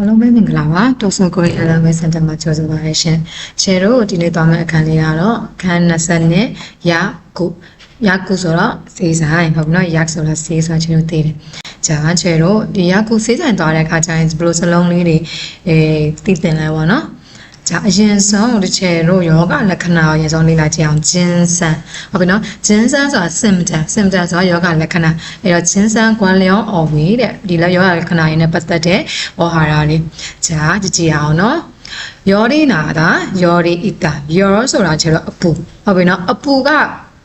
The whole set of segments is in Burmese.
အားလုံးပဲမင်္ဂလာပါတောဆောကိုရီအလာဝဲစင်တာမှာကြိုဆိုပါရရှင်။ချေတို့ဒီနေ့သွားမယ့်အခန်းလေးကတော့အခန်း20နဲ့ရာကုရာကုဆိုတော့စေးဆိုင်ဟုတ်ပြီနော်ရာဆိုတော့စေးဆိုတာချေတို့သိတယ်။ဂျာချေတို့ဒီရာကုစေးဆိုင်သွားတဲ့အခါကျရင်ဘလို့စလုံးလေးတွေအဲသိတင်လဲပေါ့နော်။ ကြာအရင်ဆုံးတစ်ချေတို့ယောဂလက္ခဏာကိုအရင်ဆုံးလေ့လာကြည့်အောင်ဂျင်းဆန်ဟုတ်ပြီနော်ဂျင်းဆန်ဆိုတာ symptom symptom ဆိုတာယောဂလက္ခဏာအဲ့တော့ဂျင်းဆန်ကွမ်လျောင်းအော်ဝေးတဲ့ဒီလက်ယောဂလက္ခဏာရင်းနဲ့ပတ်သက်တဲ့ဩဟာရလေးဂျာကြည့်ကြည့်အောင်နော်ယောရိနာတာယောရိဣတာယောဆိုတာကျတော့အပူဟုတ်ပြီနော်အပူက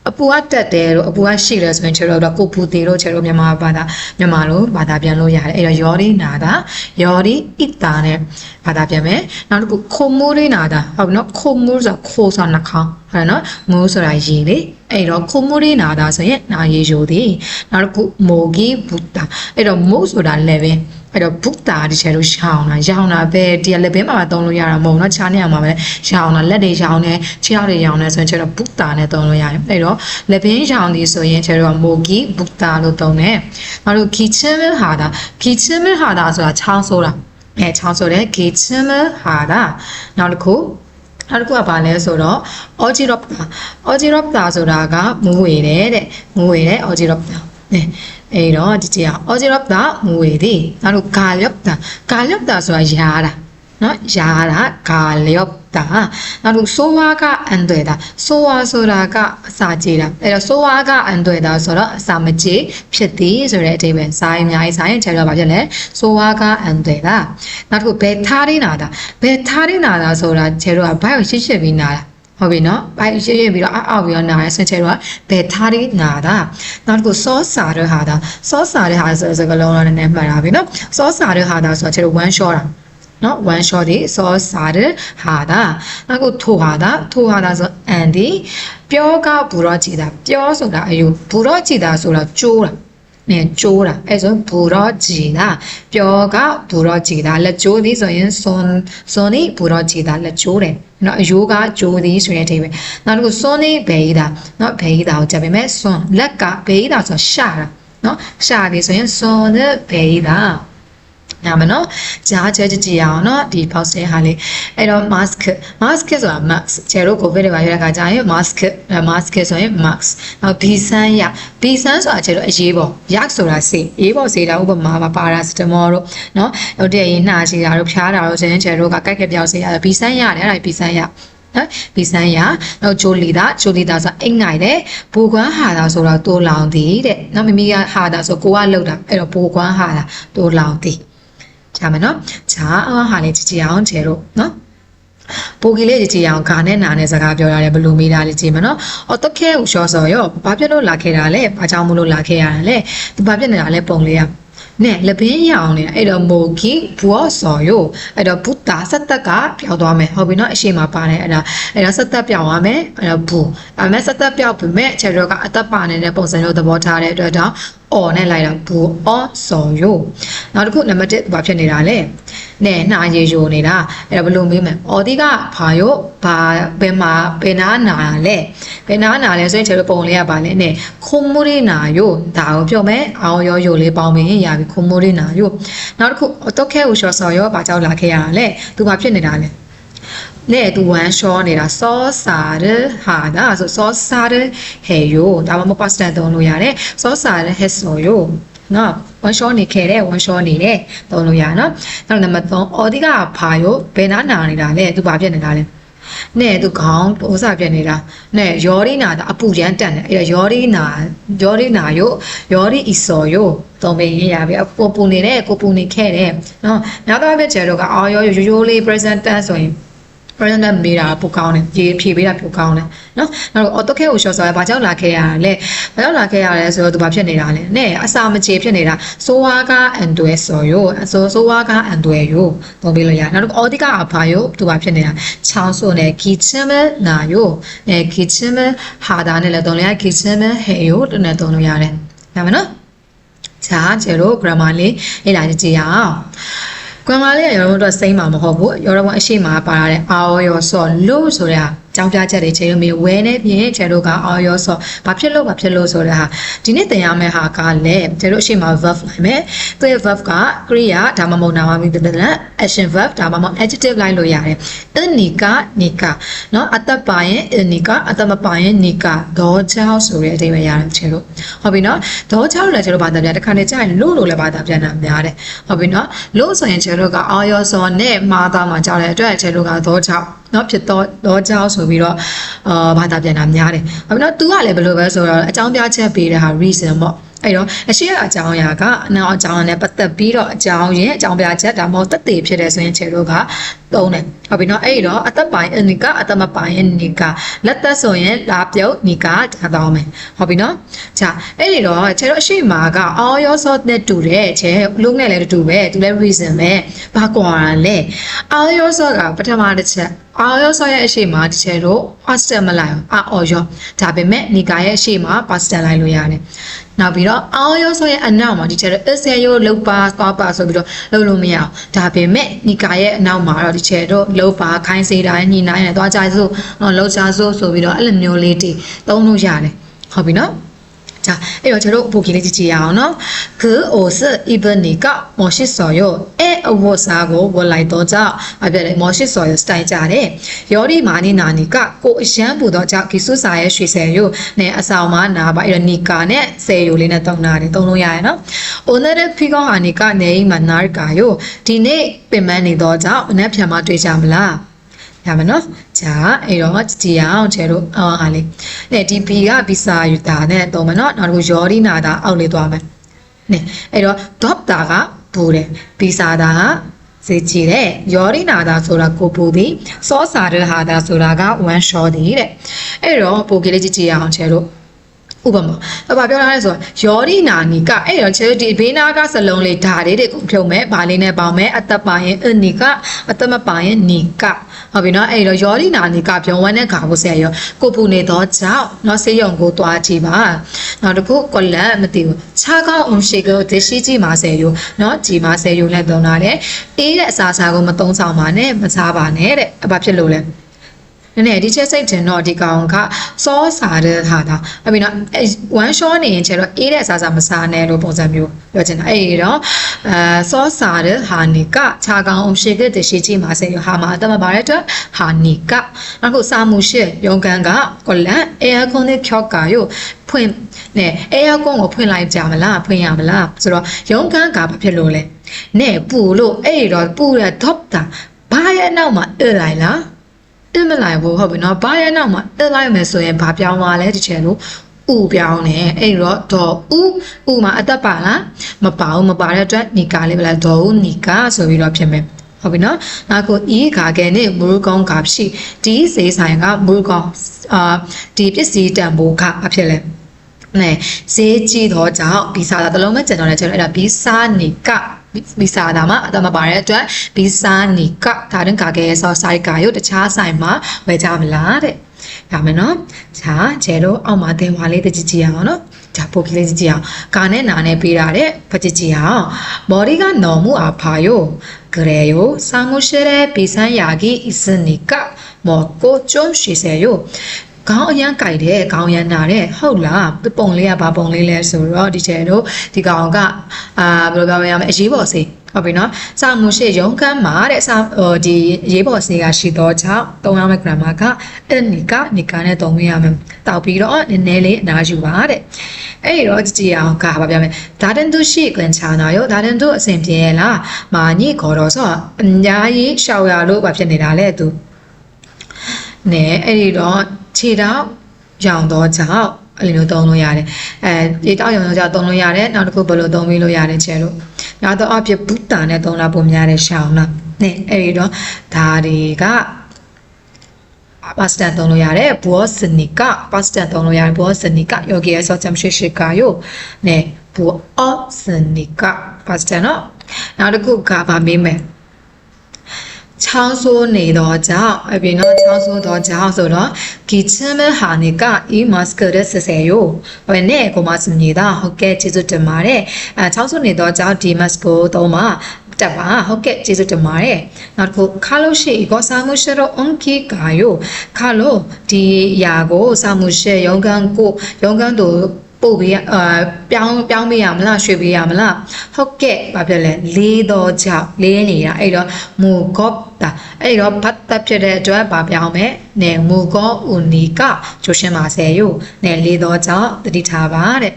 အပူကတက်တယ်လို့အပူကရှိတယ်ဆိုရင်ကျတော့ကိုပူတီလို့ကျတော့မြန်မာဘာသာမြန်မာလိုဘာသာပြန်လို့ရတယ်အဲ့တော့ယောရိနာတာယောရိဣတာနဲ့ဘာသာပြန်မယ်နောက်တစ်ခုခိုမိုးရိနာတာဟုတ်ပြီနော်ခိုမိုးဆိုတာခိုးဆိုတာနှာခေါင်းဟုတ်တယ်နော်မိုးဆိုတာရေလေအဲ့တော့ခိုမိုးရိနာတာဆိုရင်နာရေယိုသည်နောက်တစ်ခုမိုဂီဘူတာအဲ့တော့မိုးဆိုတာလည်းပဲ အဲ့တော့ book တာဒီချက်လို့ရှောင်းတာရောင်းတာပဲတရားလက်ဘဲမှာသုံးလို့ရတာမဟုတ်နော်ခြားနေရမှာပဲရောင်းတာလက်တွေရောင်းနေခြေောက်တွေရောင်းနေဆိုရင်ချက်တော့ book တာနဲ့သုံးလို့ရတယ်အဲ့တော့လက်ဘင်းရောင်းဒီဆိုရင်ချက်တော့ mogi book တာလို့သုံးတယ်မတို့ kitchen ဟာတာ kitchen ဟာတာဆိုတာချောင်းဆိုတာအဲချောင်းဆိုတဲ့ kitchen ဟာတာနောက်တစ်ခုနောက်တစ်ခုကဘာလဲဆိုတော့ orgirop orgirop ဆိုတာကငွေတယ်တဲ့ငွေတယ် orgirop တဲ့ အဲ့တော့ဒီကြအောင် Ogiropta မူးဝေသည်နောက်လို့ Galyopta Galyopta ဆိုတာယားတာနော်ယားတာ Galyopta နောက်လို့ Sowa ကအန်တွေတာ Sowa ဆိုတာကအစာကြေးတာအဲ့တော့ Sowa ကအန်တွေတာဆိုတော့အစာမကြေးဖြစ်သည်ဆိုတဲ့အဓိပ္ပာယ်စာရင်အများကြီးစာရင်ချက်တော့ဘာဖြစ်လဲ Sowa ကအန်တွေတာနောက်တစ်ခုဘယ်ထားရင်းနာတာဘယ်ထားရင်းနာတာဆိုတာကျဲတော့ဘိုက်ကိုရှစ်ရှစ်ပြီးနာတာ ဟုတ်ပြီနော်ဘိုက်ရှင်းရှင်းပြီးတော့အောက်ပြီးတော့နာရဲဆင်ချေတော့ဘယ်ထားရနာတာနောက်တစ်ခုစောစာတဲ့ဟာတာစောစာတဲ့ဟာဆိုစကလုံးတော့နည်းနည်းမှတ်တာပြီနော်စောစာတဲ့ဟာတာဆိုတော့ချေတော့ one shot တာနော် one shot ဒီစောစာတဲ့ဟာတာနောက်ခုထိုဟာတာထိုဟာတာဆိုအန်ဒီပြောကဘူရောကြည်တာပြောဆိုတာအယူဘူရောကြည်တာဆိုတာကျိုးတာ နဲ့ကျိုးတာအဲဆိုဘူရောကြည်တာပြောကဘူရောကြည်တာလက်ကျိုးသည်ဆိုရင်စွန်စွန်ဒီဘူရောကြည်တာလက်ကျိုးတယ်နော်အယိုးကကျိုးသည်ဆိုတဲ့အထိပဲနောက်တစ်ခုစွန်ဒီဘေးတာနော်ဘေးတာကိုကြက်ပေးမယ်စွန်လက်ကဘေးတာဆိုရှာတာနော်ရှာသည်ဆိုရင်စွန်တဲ့ဘေးတာ ညာမနော်ကြားချဲကြည့်ကြည့်အောင်နော်ဒီ box ရဲ့ဟာလေးအဲ့တော့ mask mask ဆိုတာ mask ကျဲတို့ covid တွေပါရတဲ့ခါကျရင် mask mask ဆိုရင် mask နောက် B ဆန်းရ B ဆန်းဆိုတာကျဲတို့အရေးပေါ်ရက်ဆိုတာစေးရေးပေါ်စေးတာဥပမာပါ paracetamol တို့နော်ဟုတ်တယ်ရင်နှာချီတာတို့ဖျားတာတို့ဆိုရင်ကျဲတို့ကကိုက်ခက်ပြောက်စေးရတယ် B ဆန်းရတယ်အဲ့ဒါ B ဆန်းရနော်ဘီဆန်းရနောက်ဂျိုလီတာဂျိုလီတာဆိုအိတ်ငိုင်တဲ့ဘူကွမ်းဟာတာဆိုတော့တိုးလောင်သည်တဲ့နော်မမီကဟာတာဆိုကိုကလှုပ်တာအဲ့တော့ဘူကွမ်းဟာတာတိုးလောင်သည် ကြားမယ်နော်ဂျာအားဟာလေးကြည့်ကြည့်အောင်ကျဲတို့နော်ပိုကီလေးကြည့်ကြည့်အောင်ဂါနဲ့နာနဲ့စကားပြောရတယ်ဘလူမီတာလေးကြည့်မယ်နော်။အော်တခဲကိုရှော့စော်ရောဘာဖြစ်လို့လာခဲ့တာလဲ။ဘာကြောင့်မလို့လာခဲ့ရတာလဲ။သူဘာဖြစ်နေတာလဲပုံလေးကနဲ့လပင်းရအောင်လေအဲ့တော့မိုကီဘောစော်ယောအဲ့တော့ဘုတာစက်တက်ကပြောင်းသွားမယ်ဟုတ်ပြီနော်အရှိမပါတယ်အဲ့ဒါအဲ့ဒါစက်တက်ပြောင်းသွားမယ်အဲ့တော့ဘူးဒါပေမဲ့စက်တက်ပြောင်းပြီမဲ့ခြေတော့ကအသက်ပါနေတဲ့ပုံစံမျိုးသဘောထားတဲ့အတွက်တော့ အော်နဲ့လိုက်တာဘူးအော်စော်ယောနောက်တစ်ခုနံပါတ်1ဘာဖြစ်နေတာလဲနဲ့နှာရည်ယိုနေတာအဲ့တော့ဘယ်လိုမေးမလဲအော်ဒီကဘာယောဘာဘယ်မှာဘယ်နာနာလဲဘယ်နာနာလဲဆိုရင်ခြေတော့ပုံလေးကပါလဲနဲ့ခုံမူရီနာယောဒါကိုပြောမယ်အောင်ရောယိုလေးပေါင်းပြီးရပြီခုံမူရီနာယောနောက်တစ်ခုတော့ခဲကိုရှော့စော်ရောဘာကြောင့်လာခဲ့ရတာလဲသူဘာဖြစ်နေတာလဲ နဲ့သူဝမ်းရှောနေတာစောစာရဟာဒါဆိုစောစာရဟေယိုဒါမှမဟုတ်ပတ်စတန်သုံးလို့ရတယ်စောစာရဟက်ဆိုယိုနော်ဝမ်းရှောနေခဲ့တဲ့ဝမ်းရှောနေတဲ့သုံးလို့ရနော်နောက်နံပါတ်3အော်ဒီကဘာယောဘယ်နာနာနေတာလဲသူဘာဖြစ်နေတာလဲနဲ့သူခေါင်းဥစားပြနေတာနဲ့ယောရီနာတာအပူရမ်းတက်နေအဲ့တော့ယောရီနာယောရီနာယိုယောရီအီဆော်ယိုသုံးပေးရရပြီအပူပူနေတဲ့ကိုပူနေခဲ့တဲ့နော်နောက်တော့ပြကျဲတော့ကအော်ယောရိုးရိုးလေး present tense ဆိုရင် present မေးတာပိုကောင်းတယ်ရေးဖြေပေးတာပိုကောင်းတယ်နော်နောက်တော့ AutoCAD ကို short ဆိုရဘာကြောင့်လာခဲ့ရလဲဘာကြောင့်လာခဲ့ရလဲဆိုတော့သူဘာဖြစ်နေတာလဲနဲ့အစာမကြေဖြစ်နေတာဆိုဝါကအန်တွဲဆိုရောဆိုဆိုဝါကအန်တွဲရောသုံးပေးလို့ရနောက်တော့ Audi ကအဖာရောသူဘာဖြစ်နေတာချောင်းဆိုနဲ့ kitchen နာရောအဲ kitchen ဟာတာနဲ့လည်းသုံးလို့ရ kitchen ဟဲရောတနဲ့သုံးလို့ရတယ်ဒါမှနော်ဂျာကျဲတို့ grammar လေးလေ့လာကြည့်ရအောင် ကွန်မာလေးကရောတော့စိမ့်မှာမဟုတ်ဘူးရောတော့အရှိမပါရတဲ့အာရောရောဆော့လို့ဆိုတဲ့ ကြောင်းပြချက်တွေချေလို့မေးဝဲနေပြင်ချေလို့ကအော်ရောဆိုဘာဖြစ်လို့ဘာဖြစ်လို့ဆိုတဲ့ဟာဒီနေ့သင်ရမယ့်ဟာကလည်းချေလို့အရှိမ verb လိုက်မယ်သူ့ verb ကကရိယာဒါမှမဟုတ်နာမမိတတဲ့ action verb ဒါမှမဟုတ် adjective လိုက်လို့ရတယ်အနိကနေကနော်အသက်ပါရင်အနိကအသက်မပါရင်နေကဒေါ်ချောက်ဆိုတဲ့အဓိပ္ပာယ်ရတယ်ချေလို့ဟုတ်ပြီနော်ဒေါ်ချောက်လည်းချေလို့ဘာသာပြန်တစ်ခါနေကြရင်လို့လို့လည်းဘာသာပြန်တာများတယ်ဟုတ်ပြီနော်လို့ဆိုရင်ချေလို့ကအော်ရောဆိုနဲ့မာသားမှာကြောက်တဲ့အတွက်ချေလို့ကဒေါ်ချောက် နော်ဖြစ်တော့တော့ကြောက်ဆိုပြီးတော့အာဘာသာပြန်တာများတယ်။ဘာဖြစ်လို့ तू ကလည်းဘယ်လိုပဲဆိုတော့အကြောင်းပြချက်ပေးတဲ့ဟာ reason ပေါ့။ အဲ့တော့အရှိအကြောင်းအရာကအနောက်အကြောင်းနဲ့ပတ်သက်ပြီးတော့အကြောင်းရင်းအကြောင်းပြချက်ဒါမှမဟုတ်တက်တည်ဖြစ်တဲ့ဆိုရင်ခြေတို့ကသုံးတယ်။ဟုတ်ပြီနော်အဲ့တော့အသက်ပိုင်းအနိကအသက်မပိုင်းနိကလက်သက်ဆိုရင်လာပြုတ်နိကဒါတော့မယ်။ဟုတ်ပြီနော်။ဂျာအဲ့ဒီတော့ခြေတို့အရှိမာကအော်ရောစောနဲ့တူတဲ့ခြေလုံးနဲ့လည်းတူပဲသူလည်း reason ပဲ။ဘာကွာလဲ။အော်ရောစောကပထမတစ်ချက်အာရောဆောရဲ့အရှိမတစ်ချက်တော့ pastor မလိုက်အာအော်ရောဒါပေမဲ့နီကာရဲ့အရှိမ pastor လိုက်လို့ရတယ် နောက်ပြီးတော့အာရောဆောရဲ့အနောက်မှာဒီချက်တော့ is ရောလောက်ပါသွားပါဆိုပြီးတော့လုပ်လို့မရအောင်ဒါပေမဲ့နီကာရဲ့အနောက်မှာတော့ဒီချက်တော့လောက်ပါခိုင်းစေတာညှိနှိုင်းတယ်သွားကြစို့လောက်ကြစို့ဆိုပြီးတော့အဲ့လိုမျိုးလေးတွေသုံးလို့ရတယ်ဟုတ်ပြီနော် 자အဲ့တော့ကျွန်တော်တို့အပူကြီးလေးကြည့်ကြည့်ရအောင်နော်그 옷을 입으니까 멋있어요 애 옷사고 원라이더자 아베레 멋있어요 스타일 자래 열이 많이 나니까 꼭 샴푸도 자 기수사의 쉬세요 네 아사오마 나봐 이러니까 네 세요 리네 똥나리 똥노야에 너 오늘은 피곤하니까 내일 만날까요 디네 빼만이더 자 오늘 편마 되지 않을라 ရမယ်နော်။ ဂျာအဲ့တော့ဒီအောင်ကျဲတို့အော်ဟာလေး။နဲ့ဒီဘီကဘီစာယူတာနဲ့တော့မယ်နော်။နောက်တစ်ခုယောဒီနာတာအောက်လေးသွားမယ်။နဲ့အဲ့တော့ dot တာကဘူတယ်။ဘီစာတာကစေကြည့်တဲ့ယောဒီနာတာဆိုတာကိုပူသည်စောစာတဲ့ဟာတာဆိုတာက one shot သည်တဲ့။အဲ့တော့ပိုကလေးကြည့်ကြည့်အောင်ကျဲတို့ ဥပမာအပါပြောထားလဲဆိုယောဒီနာနီကအဲ့တော့ချေဒီဘေးနာကစလုံးလေးဓာလေးတွေကိုဖြုံမဲ့ဗာလေးနဲ့ပေါင်းမဲ့အသက်ပါရင်အနီကအသက်မပါရင်နီကဟုတ်ပြီနော်အဲ့တော့ယောဒီနာနီကပြောဝမ်းနဲ့ခါဖို့ဆရာရောကိုပူနေတော့ကြောင့်နော်ဆေးရုံကိုတွားကြည့်ပါနောက်တစ်ခုကွက်လက်မသိဘူးခြားကောင်းအောင်ရှိကိုဒရှိကြည့်ပါဆယ်ယူနော်ကြည်ပါဆယ်ယူလက်သုံးတာတဲ့အေးတဲ့အစာစားကိုမသုံးဆောင်ပါနဲ့မစားပါနဲ့တဲ့အဘာဖြစ်လို့လဲ နည်းနည်းဒီချက်စိတ်တင်တော့ဒီကောင်ကစောစားတဲ့ဟာတာအမေနော် one shot နေရင်ကျတော့အေးတဲ့အစားစားမစားနဲ့လို့ပုံစံမျိုးပြောချင်တာအဲ့တော့အဲစောစားတဲ့ဟာနီကခြာကောင်အောင်ရှိခဲ့တဲ့ရှိချင်းမှာစေရဟာမှာအတမပါတဲ့အတွက်ဟာနီကအခုစာမှုရှိရုံကန်ကကိုလန်အေယာကွန်နဲ့ဖြော့ကာယိုဖွင့်နဲ့အေယာကွန်ကိုဖွင့်လိုက်ကြမလားဖွင့်ရမလားဆိုတော့ရုံကန်ကဘာဖြစ်လို့လဲနဲ့ပူလို့အဲ့တော့ပူတဲ့ top တာဘာရဲ့နောက်မှာအဲ့လိုက်လား တက်မလိုက်ဘူးဟုတ်ပြီနော်ဘာရဲ့နောက်မှာတက်လိုက်မယ်ဆိုရင်ဘာပြောင်းသွားလဲဒီချင်လို့ဥပြောင်းနေအဲ့တော့ဒေါ်ဥဥမှာအသက်ပါလားမပါဘူးမပါတဲ့အတွက်နီကာလေးပဲလားဒေါ်ဥနီကာဆိုပြီးတော့ဖြစ်မယ်ဟုတ်ပြီနော်နောက်ကိုဤခါကဲနဲ့မူရကောင်းကဖြစ်ဒီစေးဆိုင်ကမူရကောင်းအာဒီပစ္စည်းတန်ဖိုးကအဖြစ်လဲ နဲ့ဈေးကြီးတော့ကြောင့်ဘီစာတာတလုံးမဲ့ကျန်တော့လဲကျန်တော့အဲ့ဒါဘီစာနီကဘီစာတာမှာအတမပါတဲ့အတွက်ဘီစာနီကဒါရင်ကာကဲဆောဆိုင်ကာရုတ်တခြားဆိုင်မှာဝယ်ကြမလားတဲ့ရမယ်နော်ဂျာကျဲတော့အောက်မှာသင်ဝါလေးတကြည့်ကြည့်အောင်နော်ဂျာပိုကလေးကြည့်ကြည့်အောင်ကာနဲ့နာနဲ့ပေးတာတဲ့ဖကြည့်ကြည့်အောင်မော်ဒီကနော်မှုအဖာယိုကရေယိုစာမှုရှရဲပီဆန်ယာဂီအစနီကမော်ကိုကျုံရှိစေယို ခေါင်းအရန်ကြိုက်တယ်ခေါင်းရန်နာတဲ့ဟုတ်လားပုံလေးကဘာပုံလေးလဲဆိုတော့ဒီချေတို့ဒီကောင်ကအာဘယ်လိုပြောမလဲအရေးပေါ်စေးဟုတ်ပြီနော်စာမှုရှိရုံးခန်းမှာတဲ့စာဟိုဒီရေးပေါ်စေးကရှိတော့ကြောင့်သုံးရမယ့် grammar ကအနိကနိကနဲ့သုံးရမယ်တောက်ပြီးတော့နည်းနည်းလေးအနားယူပါတဲ့အဲ့ဒီတော့ကြည့်အောင်ကဘာပြောမလဲဒါတန်သူရှိကွန်ချာနာရောဒါတန်သူအဆင်ပြေလားမာညိခေါ်တော့ဆိုတော့အများကြီးရှောက်ရလို့ဘာဖြစ်နေတာလဲသူနဲအဲ့ဒီတော့ ခြေတောက်ရောင်တော့ကြောင့်အဲ့လိုမျိုးသုံးလို့ရတယ်အဲခြေတောက်ရောင်တော့ကြောင့်သုံးလို့ရတယ်နောက်တစ်ခုဘယ်လိုသုံးပြီးလို့ရတယ်ချဲလို့နောက်တော့အဖြစ်ဘူတာနဲ့သုံးလာပုံများတဲ့ရှောင်းလားနဲအဲ့ဒီတော့ဒါတွေကပါစတန်သုံးလို့ရတယ်ဘောစနီကပါစတန်သုံးလို့ရတယ်ဘောစနီကယောဂီရဲ့ဆောချမ်ရှိရှိကာယိုနဲဘောစနီကပါစတန်နော်နောက်တစ်ခုကဗာမေးမယ် ချောင်းဆိုးနေတော့ကြောင့်အပြင်တော့ချောင်းဆိုးတော့ကြောင့်ဆိုတော့ဒီချမ်းမဟာနေကအီမတ်စကရဆဆယ်ယောဘယ်နဲ့ကိုမစနေတာဟုတ်ကဲ့ကျေးဇူးတင်ပါတယ်အဲချောင်းဆိုးနေတော့ကြောင့်ဒီမတ်ကိုတော့မှတတက်ပါဟုတ်ကဲ့ကျေးဇူးတင်ပါတယ်နောက်တစ်ခုခါလို့ရှိကိုစာမှုရှရောအွန်ကီကာယိုခါလို့ဒီຢာကိုစာမှုရှရုံကန်ကိုရုံကန်တို့ ပို့ပေးအာပြောင်းပြောင်းပေးရမလားရွှေ့ပေးရမလားဟုတ်ကဲ့ဘာဖြစ်လဲလေးတော့ကြောက်လေးနေတာအဲ့တော့မူကော့တာအဲ့တော့ဘတ်တက်ဖြစ်တဲ့အတွက်ဘာပြောင်းမယ်နဲမူကောဦးနီကကျိုးရှင်းပါစေယိုနဲလေးတော့ကြောက်တတိထားပါတဲ့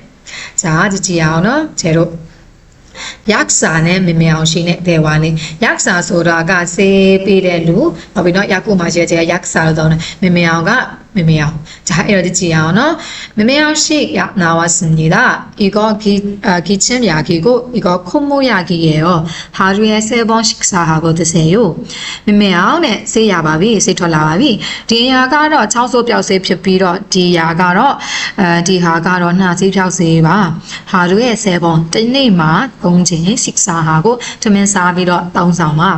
ဂျာကြည့်ကြည့်အောင်နော်ကျဲတို့ရက်စာနဲ့မမေအောင်ရှိတဲ့ဒေဝါနေရက်စာဆိုတာကစေးပေးတဲ့လူဟုတ်ပြီနော်ရက်ကုမှာရှိတဲ့ရက်စာလို့တော့မမေအောင်က မမေအောင်ဂျာအဲ့တော့ကြည့်အောင်နော်မမေအောင်ရှိရနာဝစနီဒါ이거기아기침약이고이거콧모약이에요하루에 세 번씩 사하고 드세요မမေအောင်နဲ့ဆေးရပါပြီဆေးထွက်လာပါပြီဒီຢာကတော့ချောင်းဆိုးပြောက်ဆေးဖြစ်ပြီးတော့ဒီຢာကတော့အဲဒီဟာကတော့နှာဆေးပြောက်ဆေးပါဟာရုရဲ့10ပုံတစ်နေ့မှာ3ချိန်식사하고ထမင်းစားပြီးတော့တောင်းဆောင်ပါ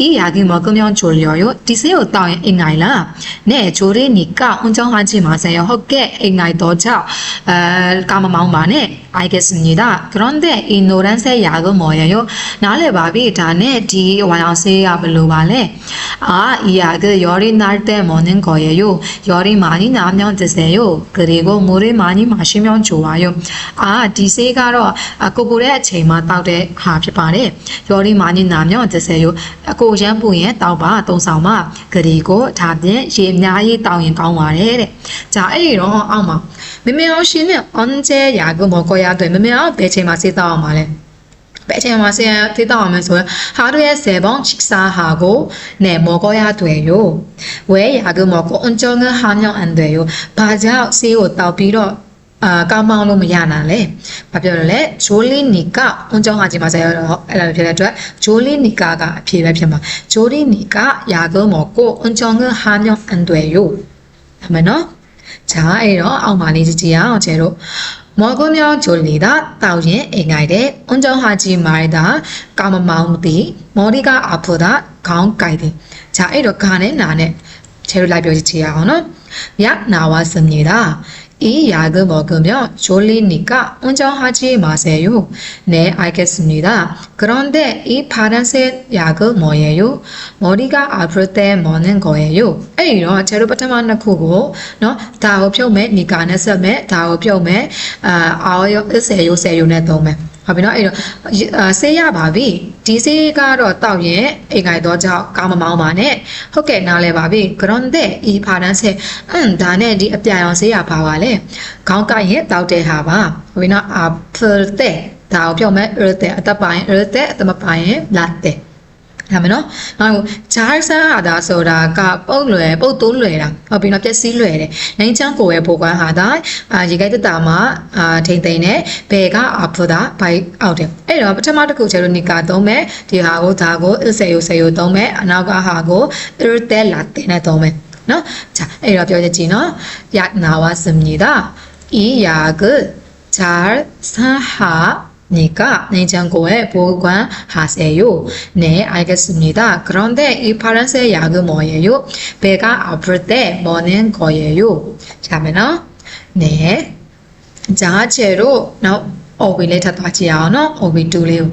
이 약이 먹으면 졸려요 디세요တောင်းရင်အိမ်နိုင်လားနဲ့ဂျိုလေးနီက 红椒还是麻烦哟，好给应该多少呃，干嘛忙嘛呢？알겠습니 다. 그런데 이 노란색 약은 뭐예 요? 나래 밥이 다네 뒤 와야세야 불러봐 래. 아, 이 약은 열이 날 때 먹는 거예 요. 열이 많이 나면 드세 요. 그리고 물을 많이 마시면 좋아 요. 아, 디세가로 꼬꼬레 제마 따오데 하피바 래. 열이 많이 나면 드세 요. 꼬젠부에 따오바 동사마 그리고 다들 예나이 따오인 따오마ဒါဖြင့်ရေအများကြီးတောက်ရင်ကောင်းပါတယ်တဲ့။ဂျာအဲ့ဒီတော့အောက်မှာမမေအောင်ရှင်နဲ့ on ကျဲရာကမော်ကောရတဲ့မမေအောင်ဘယ်ချိန်မှာစေးတောက်အောင်ပါလဲ။ဘယ်ချိန်မှာဆေးသေးတော့အောင်မဆိုဟာတို့ရဲ့10ပေါင်းချစ်စားဟာကိုနဲ့မော်ကောရတွေရောဝဲရာကမော်ကောအွန်ကျောင်းငဟာမြောင်းအန်တွေရောဘာကြောင့်ဆေးကိုတောက်ပြီးတော့အာကောင်းမောင်းလို့မရနိုင်လဲ။ဘာပြောလို့လဲဂျိုလီနီကအွန်ကျောင်းဟာကြီးမှာဆက်ရတော့အဲ့လိုဖြစ်တဲ့အတွက်ဂျိုလီနီကာက အဖြေပဲဖြစ်မှာဂျိုလီနီကရာဂမောကိုအွန်ကျောင်းကဟာမြောင်းအန်တွေရောအမှန်နော်။ဂျာအဲ့တော့အောက်မှာလေးကြည့်အောင်ကျဲတို့မော်ကွန်မြောင်းဂျိုလီတာတောက်ရင်အိမ်ငိုက်တဲ့အွန်ကျောင်းဟာကြီးမိုင်တာကာမမောင်းမသိမော်ဒီကအဖိုတာခေါင်းကြိုက်တယ်။ဂျာအဲ့တော့ဂါနဲ့နာနဲ့ကျဲတို့လိုက်ပြောကြည့်အောင်နော်။ရနာဝစမြေတာ 이 약을 먹으면 졸리니까 운전하지 마세요. 네, 알겠습니다. 그런데 이 파란색 약은 뭐예요? 머리가 아플 때 먹는 거예요. 에이, 너 제로부터 만나고, 너 다음 표면, 니가 안에서 매, 다음 표면, 아, 아, 으세요, 세요, 내 도면. ဟုတ်ပြီနော်အဲ့တော့ဆေးရပါပြီဒီဆေးကတော့တောက်ရင်အိမ်ငိုင်တော့ကြောက်ကားမမောင်းပါနဲ့ဟုတ်ကဲ့နားလဲပါပြီ grande e ဖာတန်းဆေးအမ်ဒါနဲ့ဒီအပြရောင်ဆေးရပါပါလေခေါင်းကိုက်ရင်တောက်တဲ့ဟာပါဟုတ်ပြီနော် apple တဲ့ဒါကိုပြောမယ် irte အသက်ပိုင်း irte အသမပိုင်း latte ဒါမနော်နောက်ဂျားဆာဟာဒါဆိုတာကပုတ်လွယ်ပုတ်တိုးလွယ်တာဟုတ်ပြီနော်ပျက်စီးလွယ်တယ်နိုင်ချမ်းကိုရဲ့ဘိုကွမ်းဟာဒါရေခိုက်တတာမှာအာထိမ့်သိမ့်နဲ့ဘယ်ကအာဖတာဘိုက်အောက်တယ်အဲ့တော့ပထမတစ်ခုကျတော့နီကာသုံးမယ်ဒီဟာကိုဒါကိုအစ်ဆေယိုဆေယိုသုံးမယ်အနောက်ကဟာကိုအရတဲလာတင်နဲ့သုံးမယ်နော်ဂျာအဲ့တော့ပြောကြကြည့်နော်ယနာဝစမြီဒါဤယာကဂျာဆာဟာ 니까 냉장고에 보관하세요. 네, 알겠습니다. 그런데 이 파란색 약은 뭐예요? 배가 아플 때 먹는 거예요. 자면은 네. 자, 제로 나 오비를 다 다시 하나 오비 둘이요.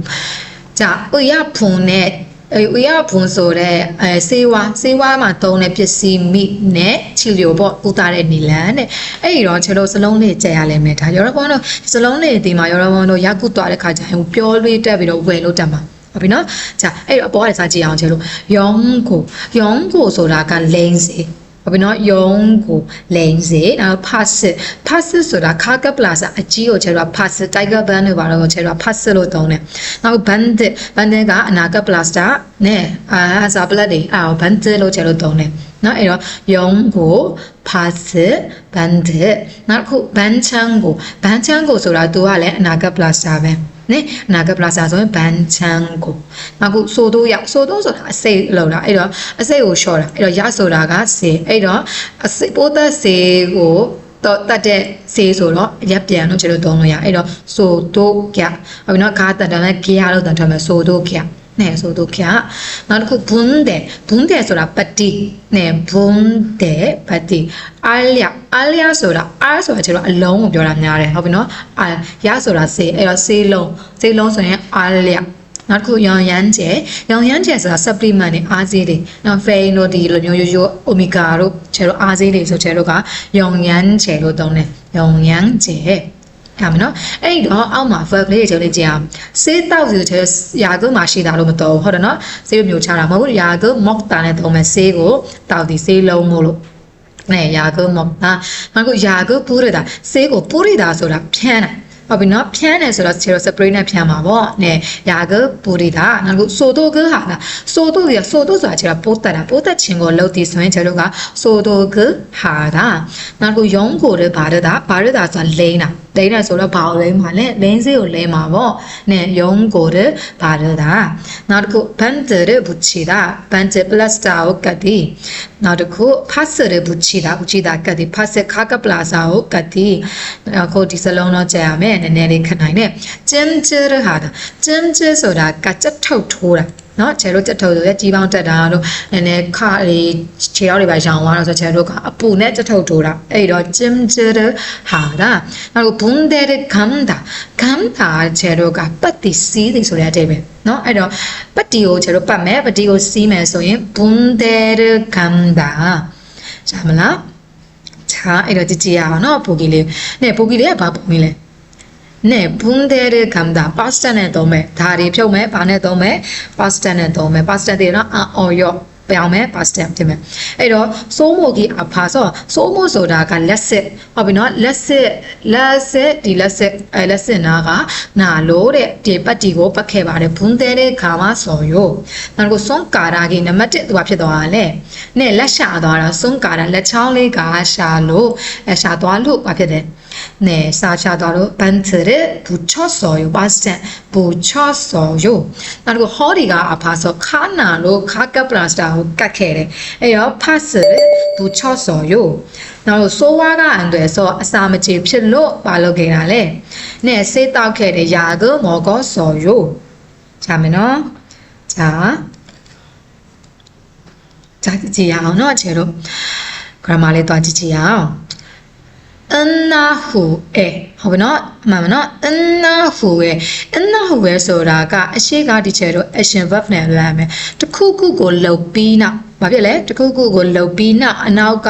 자, 의약품에 အဲဝေရဘွန်ဆိုတဲ့အဲစေဝါစေဝါမှာတုံးတဲ့ပစ္စည်းမိနဲ့ချီလျိုပေါ့ဥတာတဲ့နီလန်တဲ့အဲ့ဒီတော့ကျွန်တော်စလုံးလေးကြက်ရလဲမယ်ဒါရောဘောတို့စလုံးလေးဒီမှာရောဘောတို့ရကုသွားတဲ့ခါကျရင်ပြောလေးတက်ပြီးတော့ဝယ်လို့တက်မှာဟုတ်ပြီနော်။じゃအဲ့တော့အပေါ်ကစားကြည့်အောင်ကျလို့ယောင်ကိုယောင်ကိုဆိုတာကလိန်စီ ဟုတ်ပြီနော်ယုံကိုလိန်စေနောက်ဖတ်စစ်ဖတ်စစ်ဆိုတာခါကပလာစာအကြီးကိုကျတော့ဖတ်စစ်တိုက်ကဘန်တွေပါတော့ကျတော့ဖတ်စစ်လို့သုံးတယ်နောက်ဘန်ဒစ်ဘန်ဒစ်ကအနာကပလာစတာနဲ့အာဇာပလက်တွေအာဘန်ဒစ်လို့ကျတော့သုံးတယ်နော်အဲ့တော့ယုံကိုဖတ်စစ်ဘန်ဒစ်နောက်ခုဘန်ချန်ကိုဘန်ချန်ကိုဆိုတာသူကလည်းအနာကပလာစတာပဲ နိအနာကပလာစာဆိုရင်ဘန်ချန်ကိုနောက်ခုဆိုတော့ရဆိုတော့ဆိုတာအစိတ်လောက်တာအဲ့တော့အစိတ်ကိုရှော့တာအဲ့တော့ရဆိုတာကစေအဲ့တော့အစိတ်ပိုးသက်စေကိုတော့တတ်တဲ့စေးဆိုတော့ရက်ပြန်လို့ကျွန်တော်သုံးလို့ရအဲ့တော့ဆိုတော့ကြဟုတ်ပြီနော်ခါတတ်တယ်လည်းကြရလို့တတ်တယ်မယ်ဆိုတော့ကြ နဲ့ဆိုတော့ခါနောက်တစ်ခုဘွန်းတဲ့ဘွန်းတဲ့ဆိုတာပတိနဲ့ဘွန်းတဲ့ပတိအားလျအားလျဆိုတာအားဆိုတာကျတော့အလုံးကိုပြောတာများတယ်ဟုတ်ပြီနော်အာရဆိုတာစေအဲ့တော့စေလုံးစေလုံးဆိုရင်အားလျနောက်တစ်ခုရောင်ရမ်းကျဲရောင်ရမ်းကျဲဆိုတာ supplement တွေအားစေးတွေနော် ferritin တို့ဒီလိုမျိုးရိုးရိုး omega တို့ကျဲတို့အားစေးတွေဆိုကျဲတို့ကရောင်ရမ်းကျဲလို့သုံးတယ်ရောင်ရမ်းကျဲ ဟာမနော်အဲ့တော့အောက်မှာ verb လေးတွေကျုံလေးကြည့်အောင်စေးတောက်စီဆိုရာကုမှာရှိတာလို့မတော်ဘူးဟုတ်တယ်နော်စေးမျိုးချတာမဟုတ်ဘူးရာကု mock တာနဲ့သုံးမယ်စေးကိုတောက်ဒီစေးလုံးမို့လို့နဲ့ရာကု mock တာနောက်ခုရာကုပူရတာစေးကိုပူရတာဆိုတာဖြန်းတာဟုတ်ပြီနော်ဖြန်းတယ်ဆိုတော့ခြေတော့ spray နဲ့ဖြန်းမှာပေါ့။နဲ့ရာကပူရီတာနောက်ခုဆိုတော့ကဟာလားဆိုတော့ရဆိုတော့ဆိုတာခြေတော့ပိုးတက်တာပိုးတက်ခြင်းကိုလှုပ်တည်ဆိုရင်ခြေတို့ကဆိုတော့ကဟာတာနောက်ခုယုံကိုရဘာရတာဘာရတာဆိုတာလိမ့်တာ လိမ့်တယ်ဆိုတော့ဘာကိုလိမ့်မှာလဲလိမ့်စေးကိုလိမ့်မှာပေါ့။နဲ့ယုံကိုရဘာရတာနောက်တစ်ခုဘန်တရဘူချီတာဘန်တပလတ်စတာကိုကတ်တီနောက်တစ်ခုဖတ်စရဘူချီတာဘူချီတာကတ်တီဖတ်စခါကပလာစာကိုကတ်တီအခုဒီစလုံးတော့ကြာရမယ်နည်းနည်းလေးခဏနိုင်နဲ့ကျင်းကျရဟာတာကျင်းကျဆိုတာကကြက်ထုတ်ထိုးတာ နော်ခြေတို့တက်ထုတ်ဆိုရဲကြီးပေါင်းတက်တာတို့နည်းနည်းခရီခြေရောက်တွေပါရောင်သွားတော့ဆိုခြေတို့ကအပူနဲ့တက်ထုတ်ထိုးတာအဲ့တော့ကျင်းကျရဟာတာနောက်ဘုံတဲ့ကမ်တာကမ်တာခြေတို့ကပတ်တိစီးတယ်ဆိုတဲ့အတိတ်ပဲနော်အဲ့တော့ပတ်တီကိုခြေတို့ပတ်မယ်ပတ်တီကိုစီးမယ်ဆိုရင်ဘုံတဲ့ကမ်တာရှာမလားချာအဲ့တော့ကြည့်ကြည့်ရအောင်နော်ပိုကီလေးနဲ့ပိုကီလေးကဘာပုံမင်းလဲ နဲ့ဘုံတဲ့ကမ်တာပါစတာနဲ့သုံးမယ်ဒါတွေဖြုတ်မယ်ဘာနဲ့သုံးမယ်ပါစတာနဲ့သုံးမယ်ပါစတာတွေတော့အော်ရော့ပြောင်းမယ် past tense ဖြစ်မယ်အဲ့တော့စိုးမိုကြီးအဖာဆိုစိုးမိုဆိုတာကလက်စစ်ဟုတ်ပြီနော်လက်စစ်လက်စစ်ဒီလက်စစ်အဲလက်စစ်နာကနာလို့တဲ့ဒီပတ်တီကိုပတ်ခဲ့ပါတယ်ဘုံတဲတဲ့ခါမှဆော်ရို့နောက်ကိုစွန်ကာရာကြီးနံပါတ်1သူကဖြစ်သွားတာလေနဲ့လက်ရှာသွားတာစွန်ကာရာလက်ချောင်းလေးကရှာလို့အဲရှာသွားလို့ဘာဖြစ်တယ် 네, 사샤다로 반트를 붙였어요. 맞지? 붙였어요. 그리고 허리가 아파서 카나로 가까브라스타고 깎해래. 에요, 파스를 붙였어요. 그리고 소화가 안 돼서 아사무치 필로 말로게라래. 네, 세탁해래. 약을 먹었어요. 자면은 자. 자, 지야오노 제로. 그럼 말에 또 지지야. အနာဟူအဲဟုတ်ပြီနော်အမှန်မနော်အနာဟူရဲ့အနာဟူရဲ့ဆိုတာကအရှိကဒီချေတော့ action verb နဲ့လွှမ်းမယ်တခုခုကိုလှုပ်ပြီးနောက်ဘာဖြစ်လဲတခုခုကိုလှုပ်ပြီးနောက်အနောက်က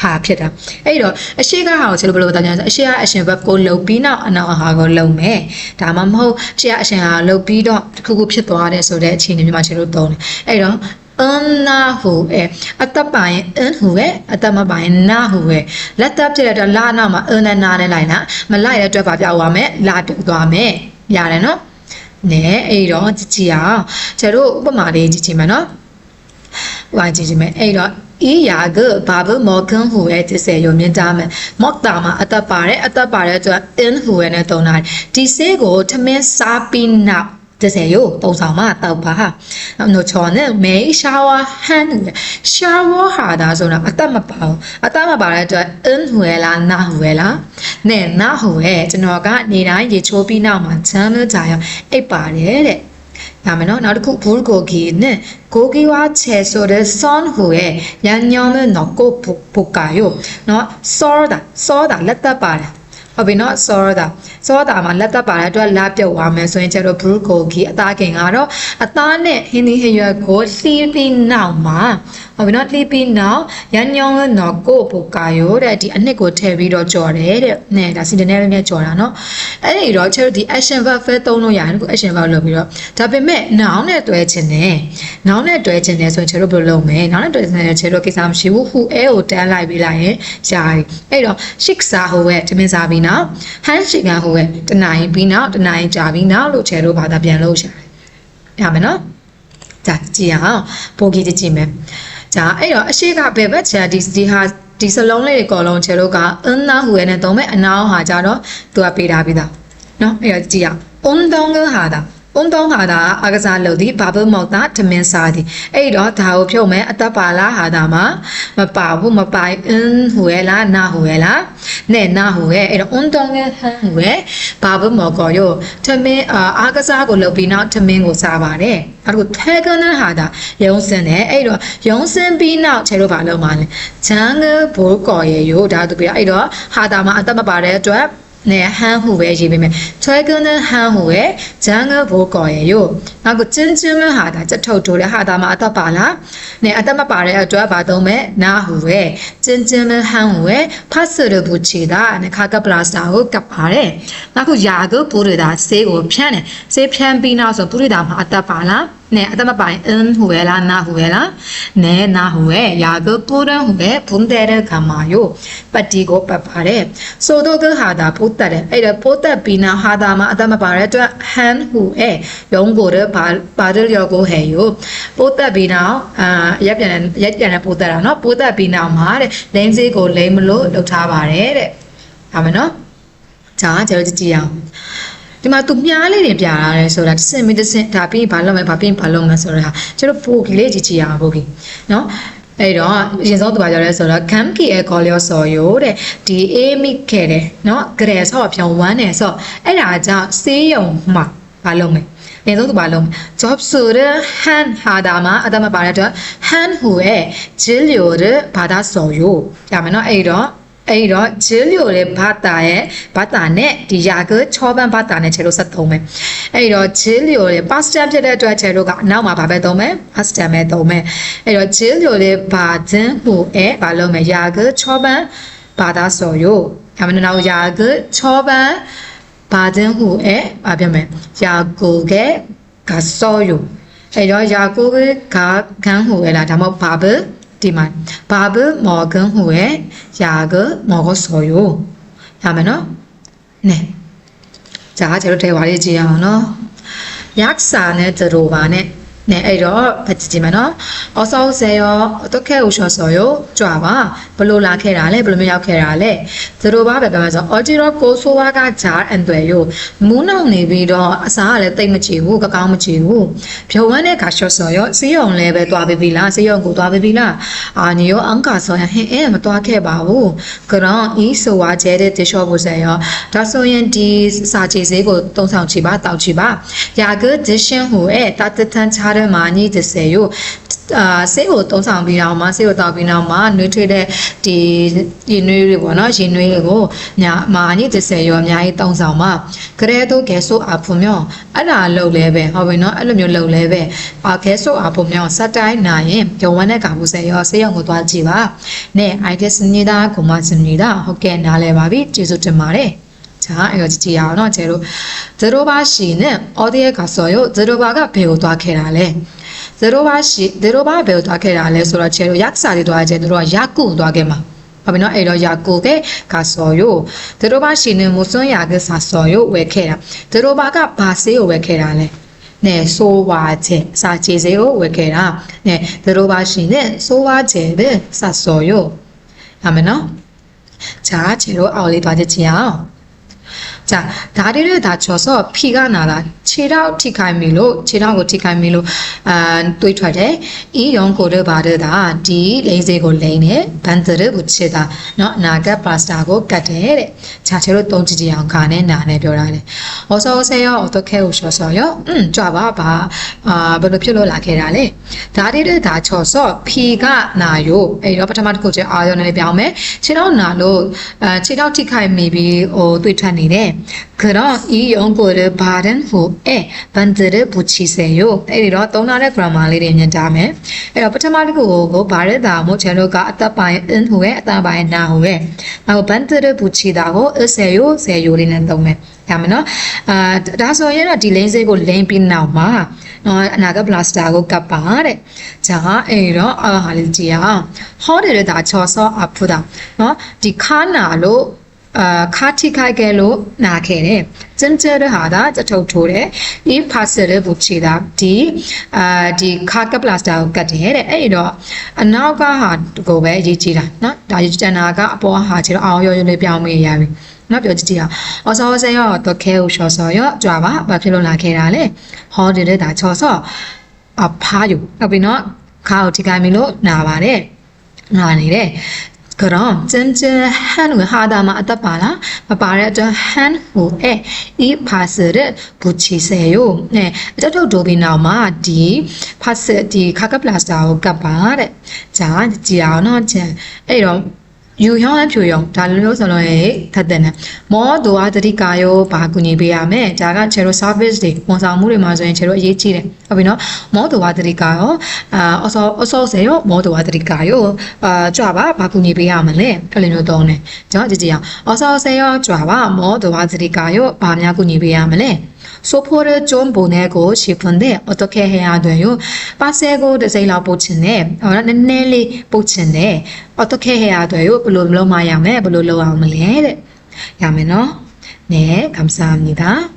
ဟာဖြစ်တာအဲ့တော့အရှိကဟာကိုချေလို့ဘယ်လိုတောင်းကြလဲအရှိက action verb ကိုလှုပ်ပြီးနောက်အနောက်ဟာကိုလှုပ်မယ်ဒါမှမဟုတ်အရှိက action ဟာလှုပ်ပြီးတော့တခုခုဖြစ်သွားတယ်ဆိုတဲ့အခြေအနေမျိုးမှာချေလို့သုံးတယ်အဲ့တော့ အနာဟုအဲအတပိုင်အန်ဟုရဲ့အတမပိုင်နာဟုရဲ့လက်တပ်ပြတဲ့တော့လာနောက်မှာအန်နဲ့နာနဲ့လိုက်တာမလိုက်တဲ့အတွက်ပါပြောက်သွားမယ်လာပြုတ်သွားမယ်ရတယ်နော်နဲအဲ့တော့ကြည့်ကြည့်အောင်ကျတို့ဥပမာလေးကြည့်ကြည့်မယ်နော်ဟိုကြည့်ကြည့်မယ်အဲ့တော့အီယာကဘာဘမော်ကန်ဟူရဲ့တစ်ဆယ်ရုံမြင်တာမယ်မော့တာမှာအသက်ပါတယ်အသက်ပါတယ်ဆိုတော့ in ဟူရဲ့နဲ့တုံးတာဒီဆေးကိုထမင်းစားပြီးနောက် 드세요. 동사마 따봐. 노초는 매일 샤워하는 샤워하다 소나 아따마 봐. 아따마 봐라 저 은후에라 나후에라. 네, 나후에 저너가 니랑 이 초비 나만 참을 자요. 에 빠레래. ဒါမယ်နော်နောက်တစ်ခုဘူကိုဂီနဲ့ကိုဂီဝါချေဆိုတဲ့ son ဟူရဲ့ရန်ညောင်းမဲ့နော်ကိုပုကာယိုနော်စောတာစောတာလက်သက်ပါတယ် ဟုတ်ပြီနော်စောတာစောတာမှာလက်သက်ပါတဲ့အတွက်လာပြုတ်သွားမယ်ဆိုရင်ကျတော့ brew gogi အသားခင်ကတော့အသားနဲ့ဟင်းသီးဟရွက်ကိုလှီးပြီးနောက်မှာဟုတ်ပြီနော်လှီးပြီးနောက်ရန်ညောင်းနော်ကိုပုကာယိုတဲ့ဒီအနှစ်ကိုထည့်ပြီးတော့ကြော်တယ်တဲ့နဲ့ဒါစီတနဲနဲ့ကြော်တာနော်အဲ့ဒီတော့ကျတော့ဒီ action verb ဖဲသုံးလို့ရတယ်ခု action verb လုပ်ပြီးတော့ဒါပေမဲ့ noun နဲ့တွဲခြင်းနဲ့ noun နဲ့တွဲခြင်းနဲ့ဆိုရင်ကျတော့ဘယ်လိုလုပ်မလဲ noun နဲ့တွဲခြင်းနဲ့ကျတော့ကိစ္စမရှိဘူး who a ကိုတန်းလိုက်ပြီးလိုက်ရင်ရှားအဲ့တော့ shiksa ဟိုရဲ့တမင်စားပြီးနောက် handshikan ဟိုရဲ့တနိုင်ပြီးနောက်တနိုင်ကြာပြီးနောက်လို့ချဲလို့ဘာသာပြန်လို့ရှားရမယ်နော်자ကြည့်အောင်ပိုကြီးကြည့်မယ် 자အဲ့တော့အရှိကဘယ်ဘက်ချာဒီဒီဟာဒီစလုံးလေးတွေအကုန်လုံးချေလို့ကအန်းနာဟူရဲ့နဲ့သုံးမဲ့အနာဟာကြတော့သူကပေးထားပြီးသားเนาะအဲ့တော့ကြည့်အောင်အွန်တောင်းကဟာတာ အုံတောင်းဟာတာအကစားလုပ်သည်ဘာဘမောက်တာထမင်းစားသည်အဲ့တော့ဒါကိုဖြုတ်မယ်အသက်ပါလားဟာတာမှာမပါဘူးမပိုင်အင်းဟူရဲ့လားနာဟူရဲ့လားနဲ့နာဟူရဲ့အဲ့တော့အုံတောင်းရဲ့ဟန်ဟူရဲ့ဘာဘမောက်ကောယောထမင်းအာကစားကိုလုပ်ပြီးနောက်ထမင်းကိုစားပါတယ်အဲ့ဒါထဲကနဟာတာရုံးစင်းတယ်အဲ့တော့ရုံးစင်းပြီးနောက်ခြေလို့ဘာလုပ်မှာလဲဂျန်ဂဘိုးကော်ရဲ့ရိုးဒါသူပြအဲ့တော့ဟာတာမှာအသက်မပါတဲ့အတွက် နဲ့ဟန်းဟုပဲရေးပေးမယ်ထွဲကန်းတဲ့ဟန်းဟုရဲ့ဂျန်ကဘိုးကော်ရဲ့ယောနောက်ကကျင်းချင်းမဟာတာချက်ထုတ်တိုးလဲဟာတာမှာအသက်ပါလားနဲ့အသက်မပါတဲ့အတွက်ဘာသုံးမဲ့နာဟုရဲ့ကျင်းချင်းမဟန်းဟုရဲ့ဖတ်စရဘူးချီတာနဲ့ခါကပလာစတာကိုကပ်ပါတယ်နောက်ခုယာ 네, 아담아빠이 은 후에라 나 후에라 네나 후에 야그 뿌른 후에 분대를 감아 요. 빠디고 빠빠 래. 소도그 하다 보따 래. 이래 보따 비나 하다마 아담아빠래 한 후에 용고를 받으려고 해 요. 보따 비나 아 옛날에 옛날에 보따라 너 보따 비나 마래 냄새고 냄으로 놓다 바 래. 아메နော်။ဒါကျွန်တော်ကြည့်ကြည့်အောင်။ ဒီမှာသူမြားလေးတွေပြလာတယ်ဆိုတာတစ်စင်မီတစ်စင်ဒါပြီးဘာလုပ်မယ်ဘာပြီးဘာလုပ်မယ်ဆိုတာကျွန်တော်ပို့ကလေးကြည့်ကြည့်ရအောင်ပို့ကနော်အဲ့တော့အရင်ဆုံးသူကပြောရဲဆိုတော့ cam ki e collio so yo တဲ့ဒီအေးမိခဲ့တယ်เนาะဂရဲဆော့ပြောင်းဝမ်းတယ်ဆိုအဲ့ဒါကြောင့်ဆေးရုံမှာဘာလုပ်မလဲအရင်ဆုံးသူဘာလုပ်မလဲ job ဆိုတဲ့ hand ဟာဒါမှာအတမပါတဲ့အတွက် hand ဟူရဲ့ jill yo တဲ့ဘာသာဆိုyo ရမယ်เนาะအဲ့တော့ အဲ့တော့ဂျင်းလျိုတဲ့ဘာတာရဲ့ဘာတာနဲ့ဒီယာကချောပန်ဘာတာနဲ့ခြေလို့ဆက်သုံးမယ်အဲ့တော့ဂျင်းလျိုတဲ့ past tense ဖြစ်တဲ့အတွက်ခြေလို့ကအနောက်မှာဘာပဲသုံးမယ် past tense ပဲသုံးမယ်အဲ့တော့ဂျင်းလျိုတဲ့ဘာဂျင်းဟိုအဲဘာလို့မယ်ယာကချောပန်ဘာသာဆိုရိုဒါမှမဟုတ်ယာကချောပန်ဘာဂျင်းဟိုအဲဘာပြမယ်ယာကိုကဲကဆောယိုအဲ့တော့ယာကိုကကခံဟိုအဲလားဒါမှမဟုတ်ဘာပဲ ဒီမှာဘာဘမော်ဂန်ဟူရဲ့ယာကမော်ဂဆောယိုရမယ်နော်နဲဂျာကျတော့ထဲပါလေးကြည့်အောင်နော်ရက်စာနဲ့ဇရိုပါ နဲ့နဲအဲ့တော့ဖတ်ကြည့်မယ်နော်။အော်ဆောဆေရောတော့ခဲဥရှောဆောယောကြွာပါဘလို့လာခဲ့တာလဲဘလို့မရောက်ခဲ့တာလဲ။သူတို့ဘာပဲပြောမှာဆိုအော်ဂျီရောကိုဆိုဝါကဂျာအန်တွေယောမူးနောက်နေပြီးတော့အစားကလည်းတိတ်မချီဘူးကကောင်းမချီဘူး။ဖြုံဝမ်းတဲ့ခါရှော့ဆောယောစီးရုံလည်းပဲတွားပြီးပြီလားစီးရုံကိုတွားပြီးပြီလား။အာနီယောအန်ကာဆောရဟင်းအဲမတွားခဲ့ပါဘူး။ဂရောင်းဤဆိုဝါကျဲတဲ့တေရှော့ဖို့ဆေယောဒါဆိုရင်ဒီစာချီစေးကိုတုံးဆောင်ချီပါတောက်ချီပါ။ယာဂဒရှင်ဟူအဲတတတန်ချာတဲ့မာနီဒစေယောအာဆေးကိုတုံးဆောင်ပြီးတော့မှဆေးကိုတောက်ပြီးတော့မှနှွေးထွေးတဲ့ဒီဒီနှွေးတွေပေါ့နော်ရင်နှွေးတွေကိုညာမာနီဒစေယောအများကြီးတုံးဆောင်မှကရဲတော့ကဲဆိုအဖုံမြောအဲ့ဒါလုံလဲပဲဟုတ်ပြီနော်အဲ့လိုမျိုးလုံလဲပဲအာကဲဆိုအဖုံမြောစက်တိုင်းနာရင်ဂျုံဝမ်းတဲ့ကာဘူးစေယောဆေးရုံကိုသွားကြည့်ပါနဲ့ ITS နေတာကိုမစနေတာဟုတ်ကဲ့နားလဲပါပြီကျေးဇူးတင်ပါတယ် 자 이거 지티야로 제로 드로바 씨는 어디에 갔어 요? 드로바가 배우도 하케라 래. 드로바 씨 드로바 배우도 하케라 래. 소라 제로 약사리도 하제 드로바 약구도 하게 마. 바비노 에로 약구게 갔어 요. 드로바 씨는 무슨 약을 샀어 요? 왜 케 라. 드로바가 바세요 왜 케라 래. 네, 소화 제, 사제세 요, 왜게 라. 네, 들어가시는 소화제를 샀어 요. 아 멘, 자, 제로 아울리 도와주지 요. 자, 다리를 다쳐서 피가 나다. 치라우 티카이밀로, 치라고 티카이밀로, 아, 또이트와데, 이 연고를 바르다, 디 레이제고 레이네, 반드를 붙이다. 너, 나가 플라스타고 까데. 자, 제로 똥지지 양간에 나네 벼라네. 어서 오세요. 어떻게 오셨어요? 음, 좋아봐. 아, 별로 필요 라케라래. 다리를 다쳐서 피가 나요. 에이, 러버타마트 고제 아연을 병에, 치라우 나로, 아, 치라우 티카이밀이, 어, 또이트와니래. 그럼 이 연구를 바른 후에 반드를 붙이세요. အဲ့ဒီတော့သုံးထားတဲ့ grammar လေးတွေမြင်ကြမယ်။အဲ့တော့ပထမတစ်ခုကိုဘာလဲတာမို့ကျွန်တော်ကအသက်ပိုင်း in ဟူရဲ့အသက်ပိုင်းနာဟူရဲ့နောက် 반드를 붙이다ကို 세요 세요 လေးနဲ့သုံးမယ်။ဒါမှနော်အာဒါဆိုရင်တော့ဒီ lane စိတ်ကို lane ပြီးနောက်မှာနော်အနာက blaster ကိုကပ်ပါတဲ့။ဂျာအဲ့တော့အာဟာလေးကြည့်အောင်။ hot တဲ့ဒါချောစောအဖူတာနော်ဒီခါနာလို့ အာခါထိခိုက်ခဲ့လို့နာခဲ့တယ်။ကျင်းကျတဲ့ဟာဒါကြထုတ်ထိုးတယ်။ဒီဖာဆယ်တဲ့ဘူချီတာဒီအာဒီခါကပလတ်စတာကိုကတ်တယ်တဲ့။အဲ့တော့အနောက်ကဟာကိုပဲရေးကြည့်တာနော်။ဒါကျန်တာကအပေါ်ဟာချီတော့အောင်ရောရောလေးပြောင်းမေးရပြီ။နော်ပြောကြည့်ကြည့်အောင်။အော်ဆောဆဲရောတော့ခဲကိုရှော်ဆော်ရောကြွားပါဘာဖြစ်လို့လာခဲ့တာလဲ။ဟောဒီတဲ့ဒါချော်ဆော့အဖားယူ။နောက်ပြီးတော့ခါကိုထိခိုက်ပြီလို့နာပါတယ်။နာနေတယ်။ 그럼 찜찜 한우 하다마 아따빠라 바바레 저 한우 에이 파스를 붙이세요. 네. 저도 도비나마 디 파스 디 카카플라스타고 까바레. 자, 지아노 제. 에이로 ယူရောင်းအဖြူရောင်းဒါလိုမျိုးဆိုလို့ရေထပ်တဲ့နဲ့မောဒိုအားတတိကာယောဘာကူညီပေးရမယ်ဒါကချေတို့ service တွေဝန်ဆောင်မှုတွေမှာဆိုရင်ချေတို့အရေးကြီးတယ်ဟုတ်ပြီနော်မောဒိုအားတတိကာယောအာအစောအစောစေရောမောဒိုအားတတိကာယောအာကြွပါဘာကူညီပေးရမလဲအဲ့လိုမျိုးတောင်းတယ်ကျွန်တော်ကြည့်ကြည့်အောင်အစောစေရောကြွပါမောဒိုအားတတိကာယောဘာများကူညီပေးရမလဲ 소포를 좀 보내고 싶은데 어떻게 해야 돼요? 빠세고 드세라 보치네. 어, 넬리 보치네. 어떻게 해야 돼요? 블루블루 마야메 블루블루 아무리에. 야메노. 네, 감사합니다.